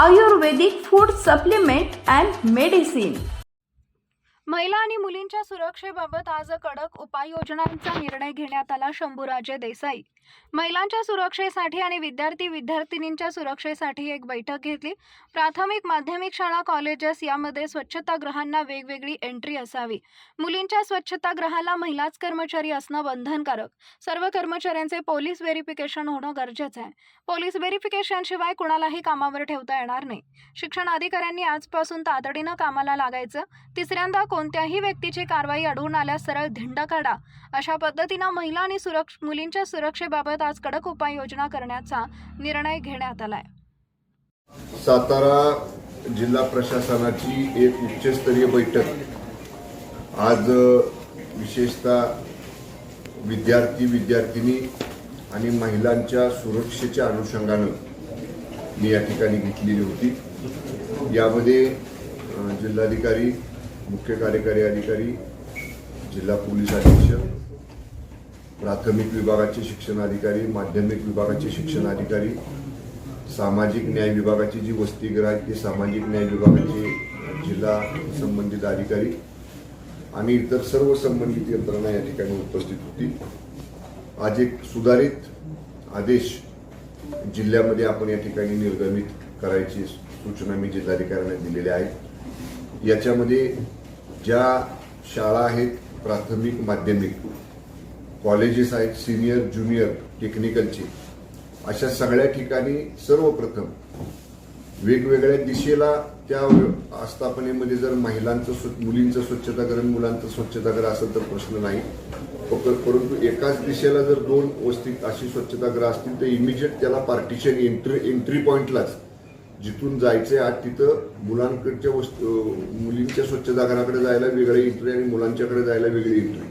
Ayurvedic food supplement and medicine. महिला आणि मुलींच्या सुरक्षेबाबत आज कडक उपाययोजनांचा निर्णय घेण्यात आला शंभूराजे देसाई. महिलांच्या सुरक्षेसाठी आणि विद्यार्थी विद्यार्थिनींच्या सुरक्षेसाठी एक बैठक घेतली. प्राथमिक माध्यमिक शाळा कॉलेजेस यामध्ये स्वच्छतागृहांना वेगवेगळी एंट्री असावी. मुलींच्या स्वच्छतागृहाला महिलाच कर्मचारी असणं बंधनकारक. सर्व कर्मचाऱ्यांचे पोलीस व्हेरिफिकेशन होणं गरजेचं आहे. पोलीस व्हेरिफिकेशन शिवाय कुणालाही कामावर ठेवता येणार नाही. शिक्षण अधिकाऱ्यांनी आजपासून तातडीनं कामाला लागायचं. तिसऱ्यांदा कोणत्याही व्यक्तीची कारवाई अडवून आल्यास सरळ धिंड काढा. अशा पद्धतीनं महिला आणि सुरक्ष मुलींच्या सुरक्षे सुरक्षेबाबत आज कडक उपाययोजना करण्याचा निर्णय घेण्यात आलाय. सातारा जिल्हा प्रशासनाची एक उच्चस्तरीय बैठक. आज विशेषतः विद्यार्थी विद्यार्थिनी आणि महिलांच्या सुरक्षेच्या अनुषंगानं मी या ठिकाणी घेतलेली होती. यामध्ये जिल्हाधिकारी मुख्य कार्यकारी अधिकारी जिल्हा पोलीस अधीक्षक प्राथमिक विभागाचे शिक्षण अधिकारी माध्यमिक विभागाचे शिक्षण अधिकारी सामाजिक न्याय विभागाची जी वसतिगृह आहेत ते सामाजिक न्याय विभागाचे जिल्हा संबंधित अधिकारी आणि इतर सर्व संबंधित यंत्रणा या ठिकाणी उपस्थित होती. आज एक सुधारित आदेश जिल्ह्यामध्ये आपण या ठिकाणी निर्गमित करायची सूचना मी जिल्हाधिकाऱ्यांना दिलेल्या आहेत याच्यामध्ये ज्या शाळा आहेत प्राथमिक माध्यमिक कॉलेजेस आहेत सिनियर ज्युनियर टेक्निकलचे अशा सगळ्या ठिकाणी सर्वप्रथम वेगवेगळ्या दिशेला त्या आस्थापनेमध्ये जर महिलांचं स्व- मुलींचं स्वच्छताकरण मुलांचं स्वच्छतागृह असेल तर प्रश्न नाही. फक्त- परंतु एकाच दिशेला जर दोन वस्ती अशी स्वच्छतागृह असतील तर इमिजिएट त्याला पार्टिशन एंट्री एंट्री पॉईंटलाच जिथून जायचंय आज तिथं मुलांकडच्या वस्तू मुलींच्या स्वच्छतागृहाकडे जायला वेगळी एंट्री आणि मुलांच्याकडे जायला वेगळी एंट्री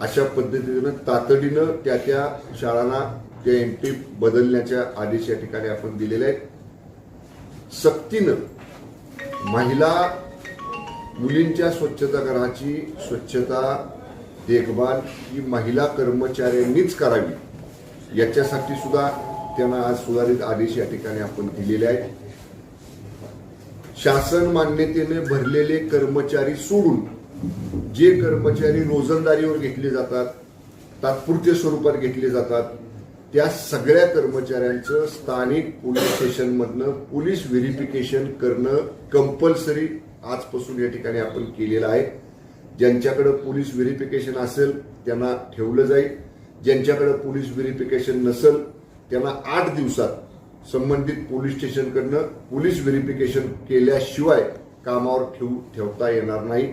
अशा पद्धतीनं तातडीनं त्या त्या शाळांना त्या एंट्री बदलण्याच्या आदेश या ठिकाणी आपण दिलेले आहेत. सक्तीनं महिला मुलींच्या स्वच्छता घराची स्वच्छता देखभाल ही महिला कर्मचाऱ्यांनीच करावी याच्यासाठी सुद्धा त्यांना आज सुधारित आदेश या ठिकाणी आपण दिलेले आहेत. शासन मान्यतेने भरलेले कर्मचारी सोडून जे कर्मचारी रोजंदारीवर घेतले जातात तात्पुरते स्वरूपात घेतले जातात त्या सगळ्या कर्मचाऱ्यांचं स्थानिक पोलीस स्टेशनमधनं पोलीस व्हेरिफिकेशन करणं कंपल्सरी आजपासून या ठिकाणी आपण केलेलं आहे. ज्यांच्याकडे पोलीस व्हेरिफिकेशन असेल त्यांना ठेवलं जाईल. ज्यांच्याकडे पोलीस व्हेरिफिकेशन नसेल त्यांना आठ दिवसात संबंधित पोलीस स्टेशनकडनं पोलीस व्हेरिफिकेशन केल्याशिवाय कामावर ठेवू ठेवता येणार नाही.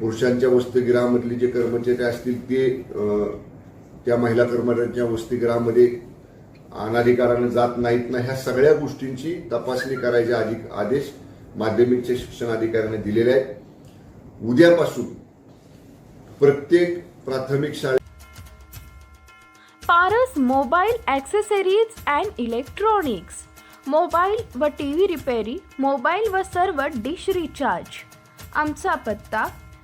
पुरुषांच्या वसतिगृहामधले जे कर्मचारी असतील ते त्या महिला कर्मचाऱ्यांच्या वसतिगृहामध्ये अनाधिकारानं जात नाहीत ना ह्या सगळ्या गोष्टींची तपासणी करायचे अधिक आदेश माध्यमिकच्या शिक्षण अधिकाऱ्यांनी दिलेले आहेत. उद्यापासून प्रत्येक प्राथमिक शाळेत Paras mobile accessories and electronics. Mobile व टी व्ही रिपेरी मोबाईल व सर्व डिश रिचार्ज. आमचा पत्ता